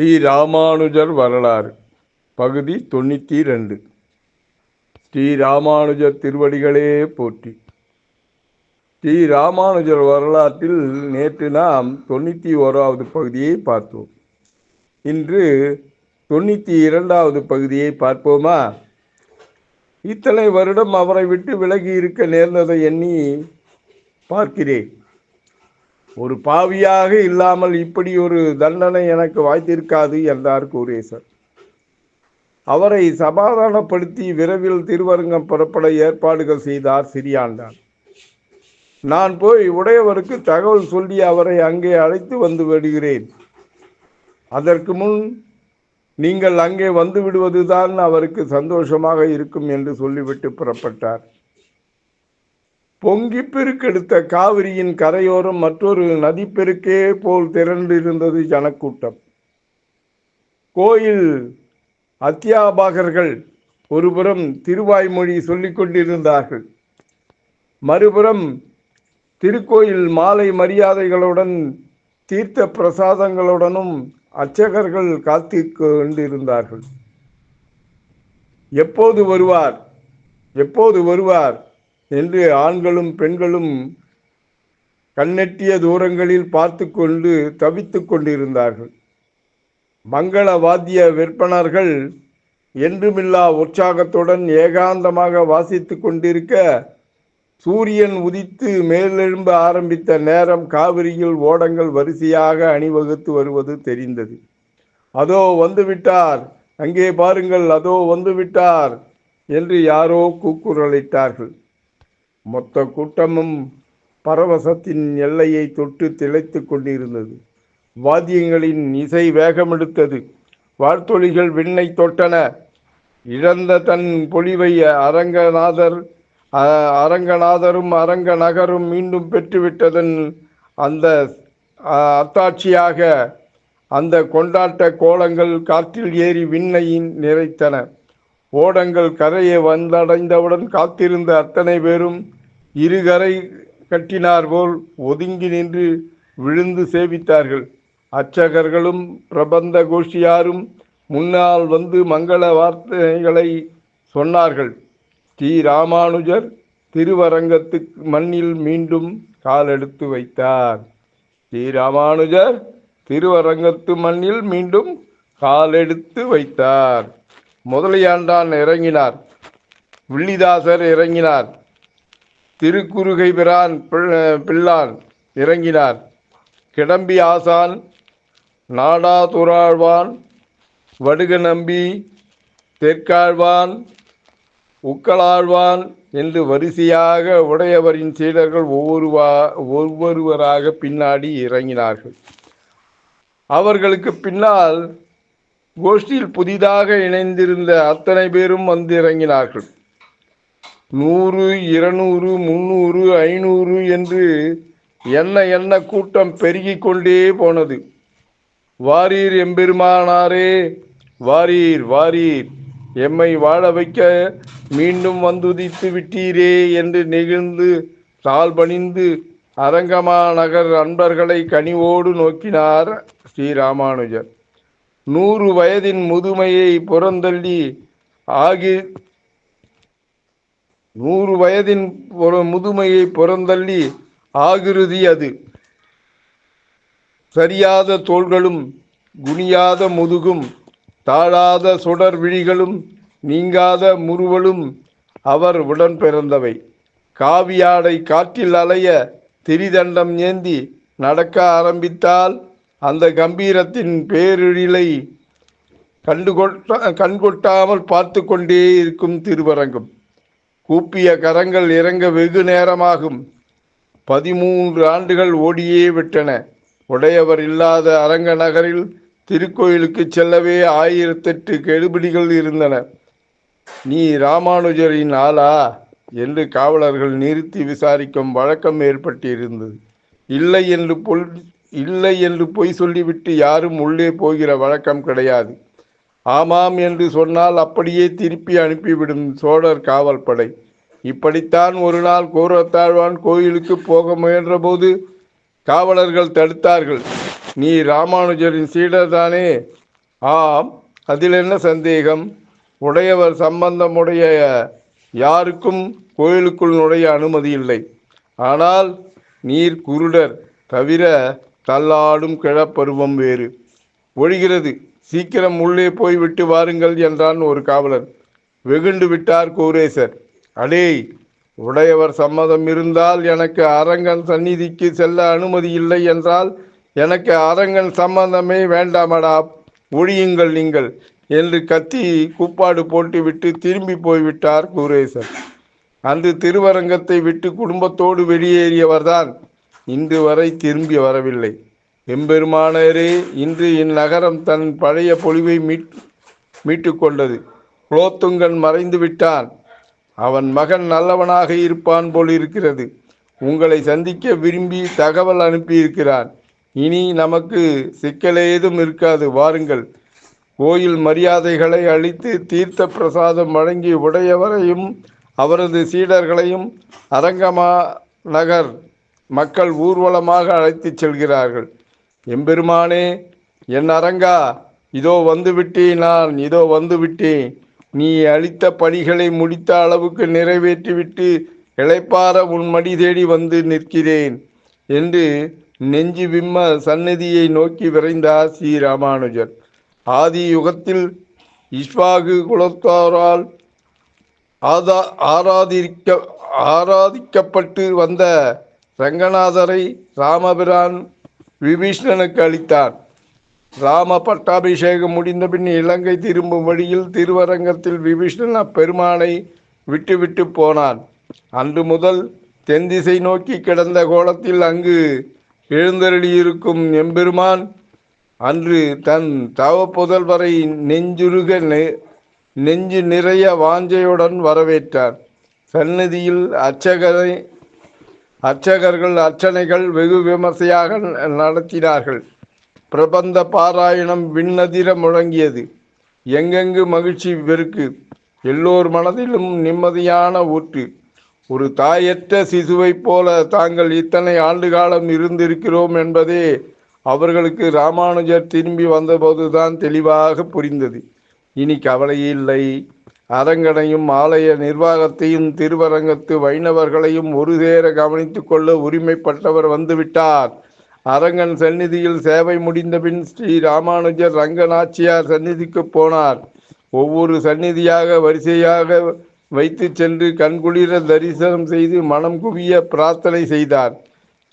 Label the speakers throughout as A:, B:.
A: ஸ்ரீ ராமானுஜர் வரலாறு பகுதி தொண்ணூற்றி ரெண்டு ஸ்ரீ ராமானுஜர் திருவடிகளே போற்றி. ஸ்ரீ ராமானுஜர் வரலாற்றில் நேற்று நாம் தொண்ணூற்றி ஓராவது பகுதியை பார்த்தோம். இன்று தொண்ணூற்றி இரண்டாவது பகுதியை பார்ப்போமா? இத்தனை வருடம் அவரை விட்டு விலகி இருக்க நேர்ந்ததை எண்ணி பார்க்கிறேன். ஒரு பாவியாக இல்லாமல் இப்படி ஒரு தண்டனை எனக்கு வாய்த்திருக்காது என்றார் கூரேசர் அவரை சமாதானப்படுத்தி விரைவில் திருவரங்கம் புறப்பட ஏற்பாடுகள் செய்தார் சிறியாண்டான். நான் போய் உடையவருக்கு தகவல் சொல்லி அவரை அங்கே அழைத்து வந்து விடுகிறேன். அதற்கு முன் நீங்கள் அங்கே வந்து விடுவதுதான் அவருக்கு சந்தோஷமாக இருக்கும் என்று சொல்லிவிட்டு புறப்பட்டார். பொங்கி பெருக்கெடுத்த காவிரியின் கரையோரம் மற்றொரு நதிப்பெருக்கே போல் திரண்டிருந்தது ஜனக்கூட்டம். கோயில் அத்தியாபகர்கள் ஒருபுறம் திருவாய்மொழி சொல்லிக் கொண்டிருந்தார்கள். மறுபுறம் திருக்கோயில் மாலை மரியாதைகளுடன் தீர்த்த பிரசாதங்களுடனும் அர்ச்சகர்கள் காத்து கொண்டிருந்தார்கள். எப்போது வருவார்? எப்போது வருவார்? என்று ஆண்களும் பெண்களும் கண்ணெட்டிய தூரங்களில் பார்த்து கொண்டு தவித்து கொண்டிருந்தார்கள். மங்கள வாத்திய விற்பனர்கள் என்றுமில்லா உற்சாகத்துடன் ஏகாந்தமாக வாசித்து கொண்டிருக்க சூரியன் உதித்து மேலெழும்ப ஆரம்பித்த நேரம் காவிரியில் ஓடங்கள் வரிசையாக அணிவகுத்து வருவது தெரிந்தது. அதோ வந்துவிட்டார் அங்கே பாருங்கள் அதோ வந்துவிட்டார் என்று யாரோ கூக்குரலிட்டார்கள். மொத்த கூட்டமும் பரவசத்தின் எல்லையை தொட்டு திளைத்து கொண்டிருந்தது. வாத்தியங்களின் இசை வேகமெடுத்தது. வாழ்த்தொழிகள் விண்ணை தொட்டன. இழந்த தன் பொலிவை அரங்கநாதர் அரங்கநாதரும் அரங்க நகரும் மீண்டும் பெற்றுவிட்டதன் அந்த அத்தாட்சியாக அந்த கொண்டாட்ட கோலங்கள் காற்றில் ஏறி விண்ணையின் நிறைத்தன. ஓடங்கள் கரையை வந்தடைந்தவுடன் காத்திருந்த அத்தனை பேரும் இருகரை கட்டினார் போல் ஒதுங்கி நின்று விழுந்து சேவித்தார்கள். அர்ச்சகர்களும் பிரபந்த கோஷியாரும் முன்னால் வந்து மங்கள வார்த்தைகளை சொன்னார்கள். ஸ்ரீ ராமானுஜர் திருவரங்கத்து மண்ணில் மீண்டும் காலெடுத்து வைத்தார். ஸ்ரீ ராமானுஜர் திருவரங்கத்து மண்ணில் மீண்டும் காலெடுத்து வைத்தார். முதலியாண்டான் இறங்கினார். வில்லிதாசர் இறங்கினார். திருக்குறுகை பிரான் பிள்ளான் இறங்கினார். கிடம்பி ஆசான் நாடாதுராழ்வான் வடுக நம்பி தெற்காழ்வான் உக்களாழ்வான் என்று வரிசையாக உடையவரின் சீடர்கள் ஒவ்வொருவா ஒவ்வொருவராக பின்னாடி இறங்கினார்கள். அவர்களுக்கு பின்னால் கோஷ்டியில் புதிதாக இணைந்திருந்த அத்தனை பேரும் வந்து இறங்கினார்கள். நூறு இருநூறு முந்நூறு ஐநூறு என்று என்ன என்ன கூட்டம் பெருகி கொண்டே போனது. வாரீர் எம்பெருமானாரே வாரீர் வாரீர் எம்மை வாழ வைக்க மீண்டும் வந்துதித்து விட்டீரே என்று நெகிழ்ந்து தாழ் பணிந்து அன்பர்களை கனிவோடு நோக்கினார் ஸ்ரீராமானுஜர் நூறு வயதின் முதுமையை புறந்தள்ளி ஆகி நூறு வயதின் முதுமையை புறந்தள்ளி ஆகிருதி அது. சரியாத தோள்களும் குனியாத முதுகும் தாழாத சுடர் விழிகளும் நீங்காத முறுவலும் அவர் உடன் பிறந்தவை. காவியாடை காற்றில் அலைய திரிதண்டம் ஏந்தி நடக்க ஆரம்பித்தால் அந்த கம்பீரத்தின் பேரிழிலை கண்டுகொட்ட கண்கொட்டாமல் பார்த்து கொண்டே இருக்கும் திருவரங்கம். கூப்பிய கரங்கள் இறங்க வெகு நேரமாகும். பதிமூன்று ஆண்டுகள் ஓடியே விட்டன. உடையவர் இல்லாத அரங்க நகரில் திருக்கோயிலுக்கு செல்லவே ஆயிரத்தெட்டு கெடுபிடிகள் இருந்தன. நீ ராமானுஜரின் ஆளா என்று காவலர்கள் நிறுத்தி விசாரிக்கும் வழக்கம் ஏற்பட்டிருந்தது. இல்லை என்று பொல் இல்லை என்று பொய் சொல்லிவிட்டு யாரும் உள்ளே போகிற வழக்கம் கிடையாது. ஆமாம் என்று சொன்னால் அப்படியே திருப்பி அனுப்பிவிடும் சோழர் காவல் படை இப்படித்தான் ஒரு நாள் கூரத்தாழ்வான் கோயிலுக்கு போக முயன்றபோது காவலர்கள் தடுத்தார்கள். நீ ராமானுஜரின் சீடர் தானே ஆம் அதில் என்ன சந்தேகம்? உடையவர் சம்பந்தமுடைய யாருக்கும் கோயிலுக்குள் நுழைய அனுமதி இல்லை. ஆனால் நீர் குருடர் தவிர தள்ளாடும் கிழப்பருவம் வேறு. ஒழிகிறது. சீக்கிரம் உள்ளே போய் விட்டு வாருங்கள் என்றான் ஒரு காவலர் வெகுண்டு விட்டார் கூரேசர். அடேய் உடையவர் சம்மதம் இருந்தால் எனக்கு அரங்கன் சந்நிதிக்கு செல்ல அனுமதி இல்லை என்றால் எனக்கு அரங்கன் சம்மந்தமே வேண்டாமடா. ஒழியுங்கள் நீங்கள் என்று கத்தி கூப்பாடு போட்டுவிட்டு திரும்பி போய்விட்டார் கூரேசர். அன்று திருவரங்கத்தை விட்டு குடும்பத்தோடு வெளியேறியவர்தான். இன்று வரை திரும்பி வரவில்லை. எம்பெருமானரே இன்று இந்நகரம் தன் பழைய பொலிவை மீட் மீட்டு கொண்டது குலோத்துங்கன் மறைந்து விட்டான். அவன் மகன் நல்லவனாக இருப்பான் போல் இருக்கிறது உங்களை சந்திக்க விரும்பி தகவல் அனுப்பியிருக்கிறான். இனி நமக்கு சிக்கலேதும் இருக்காது வாருங்கள். கோயில் மரியாதைகளை அளித்து தீர்த்த பிரசாதம் வழங்கி உடையவரையும் அவரது சீடர்களையும் அரங்கமா நகர் மக்கள் ஊர்வலமாக அழைத்துச் செல்கிறார்கள். எம்பெருமானே என் அரங்கா இதோ வந்து விட்டேன் நான் இதோ வந்து விட்டேன் நீ அளித்த பணிகளை முடித்த அளவுக்கு நிறைவேற்றிவிட்டு இளைப்பார உன் மடி தேடி வந்து நிற்கிறேன் என்று நெஞ்சு விம்ம சந்நிதியை நோக்கி விரைந்தார் ஸ்ரீ ராமானுஜர் ஆதி யுகத்தில் இஷ்வாகு குலத்தாரால் ஆதா ஆராதிக்க ஆராதிக்கப்பட்டு வந்த ரங்கநாதரை ராமபிரான் விபீஷ்ணனுக்கு அளித்தார். ராம பட்டாபிஷேகம் முடிந்தபின் இலங்கை திரும்பும் வழியில் திருவரங்கத்தில் விபீஷ்ணன் அப்பெருமானை விட்டுவிட்டு போனான். அன்று முதல் தென் திசை நோக்கி கிடந்த கோலத்தில் அங்கு எழுந்தருளியிருக்கும் எம்பெருமான் அன்று தன் தவ புதல்வரை நெஞ்சுருக நெஞ்சு நிறைய வாஞ்சையுடன் வரவேற்றார். சந்நிதியில் அர்ச்சகரை அர்ச்சகர்கள் அர்ச்சனைகள் வெகு விமர்சையாக நடத்தினார்கள். பிரபந்த பாராயணம் விண்ணதிர முழங்கியது. எங்கெங்கு மகிழ்ச்சி வெறுக்கு? எல்லோர் மனதிலும் நிம்மதியான ஊற்று. ஒரு தாயற்ற சிசுவைப் போல தாங்கள் இத்தனை ஆண்டு காலம் இருந்திருக்கிறோம் என்பதே அவர்களுக்கு ராமானுஜர் திரும்பி வந்தபோதுதான் தெளிவாக புரிந்தது. இனி கவலையில்லை அரங்கனையும் ஆலய நிர்வாகத்தையும் திருவரங்கத்து வைணவர்களையும் ஒரு சேர கவனித்துக் கொள்ள உரிமைப்பட்டவர் வந்துவிட்டார். அரங்கன் சந்நிதியில் சேவை முடிந்தபின் ஸ்ரீ ராமானுஜர் ரங்கநாச்சியார் சந்நிதிக்கு போனார். ஒவ்வொரு சந்நிதியாக வரிசையாக வைத்து சென்று கண்குளிர தரிசனம் செய்து மனம் குவிய பிரார்த்தனை செய்தார்.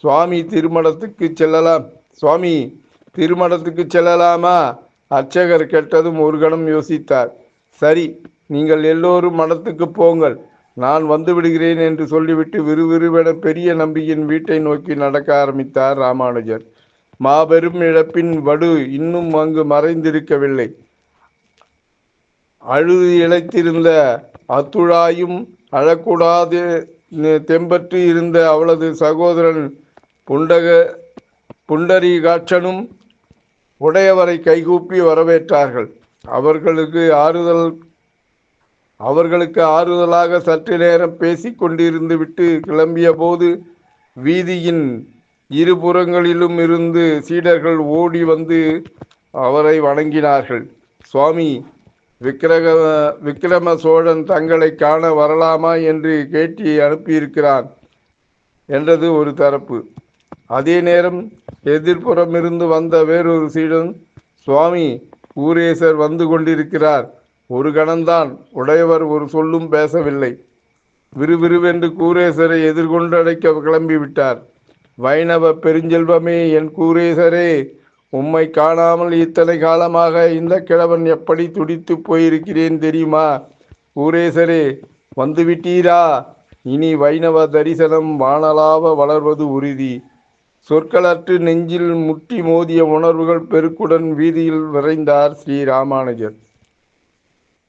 A: சுவாமி திருமணத்துக்கு செல்லலாம். சுவாமி திருமணத்துக்கு செல்லலாமா? அர்ச்சகர் கேட்டதும் ஒரு கணம் யோசித்தார். சரி நீங்கள் எல்லோரும் மடத்துக்கு போங்கள். நான் வந்து விடுகிறேன் என்று சொல்லிவிட்டு விறுவிறுவென பெரிய நம்பியின் வீட்டை நோக்கி நடக்க ஆரம்பித்தார் ராமானுஜர். மாபெரும் இழப்பின் வடு இன்னும் அங்கு மறைந்திருக்கவில்லை. அழுது இழைத்திருந்த அத்துழாயும் அழக்கூடாது தெம்பற்று இருந்த அவளது சகோதரன் புண்டக புண்டரிகாட்சனும் உடையவரை கைகூப்பி வரவேற்றார்கள். அவர்களுக்கு ஆறுதல் அவர்களுக்கு ஆறுதலாக சற்று நேரம் பேசி கொண்டிருந்து விட்டு கிளம்பிய போது வீதியின் இருபுறங்களிலும் இருந்து சீடர்கள் ஓடி வந்து அவரை வணங்கினார்கள். சுவாமி விக்கிரக விக்கிரம சோழன் தங்களை காண வரலாமா? என்று கேட்டி அனுப்பியிருக்கிறான் என்றது ஒரு தரப்பு. அதே நேரம் எதிர்ப்புறமிருந்து வந்த வேறொரு சீடன் சுவாமி ஊரேசர் வந்து கொண்டிருக்கிறார். ஒரு கணம்தான். உடையவர் ஒரு சொல்லும் பேசவில்லை. விறுவிறுவென்று கூரேசரை எதிர்கொண்டடைக்க கிளம்பிவிட்டார். வைணவ பெருஞ்செல்வமே என் கூரேசரே உம்மை காணாமல் இத்தனை காலமாக இந்த கிழவன் எப்படி துடித்து போயிருக்கிறேன் தெரியுமா? கூரேசரே வந்துவிட்டீரா? இனி வைணவ தரிசனம் வானலாவ வளர்வது உறுதி. சொற்களற்று நெஞ்சில் முட்டி மோதிய உணர்வுகள் பெருக்குடன் வீதியில் விரைந்தார் ஸ்ரீ ராமானுஜர்.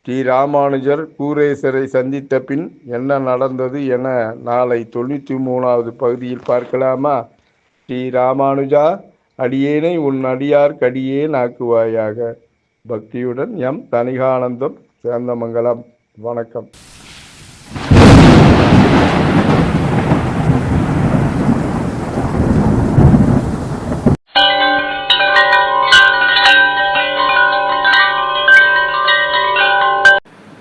A: ஸ்ரீ ராமானுஜர் கூரேசரை சந்தித்த பின் என்ன நடந்தது என நாளை தொண்ணூற்றி மூணாவது பகுதியில் பார்க்கலாமா? ஸ்ரீ ராமானுஜா அடியேனை உன் அடியார் கடியேன் ஆக்குவாயாக பக்தியுடன் எம் தனிகானந்தம் சேந்தமங்கலம். வணக்கம்.